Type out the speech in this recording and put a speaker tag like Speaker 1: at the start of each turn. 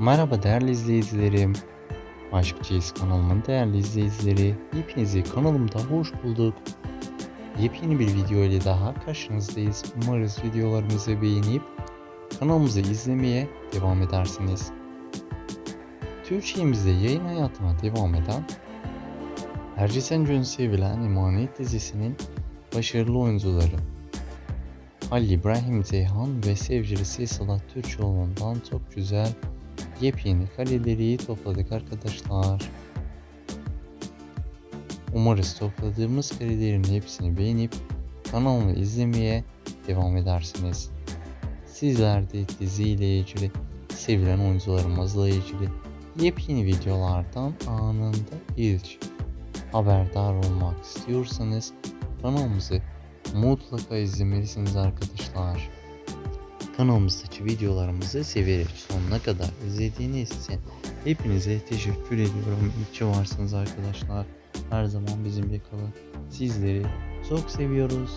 Speaker 1: Merhaba değerli izleyicilerim. Aşkçıyız kanalımın değerli izleyicileri. Hepinizi kanalımda hoş bulduk. Yepyeni bir video ile daha karşınızdayız. Umarız videolarımızı beğenip kanalımızı izlemeye devam edersiniz. Türkçemizde yayın hayatına devam eden Ercisen Cün sevilen Emanet dizisinin başarılı oyuncuları Halil İbrahim Zeyhan ve sevgilisi Sıla Türkoğlu'ndan çok güzel yepyeni kareleri topladık arkadaşlar. Umarız topladığımız karelerin hepsini beğenip kanalımı izlemeye devam edersiniz. Sizler de diziyle ilgili, sevilen oyuncularımızla ilgili yepyeni videolardan anında ilk haberdar olmak istiyorsanız kanalımızı mutlaka izlemelisiniz arkadaşlar. Kanalımızdaki videolarımızı severek sonuna kadar izlediğiniz için hepinize teşekkür ediyorum. İyi ki varsınız arkadaşlar. Her zaman bizimle kalın. Sizleri çok seviyoruz.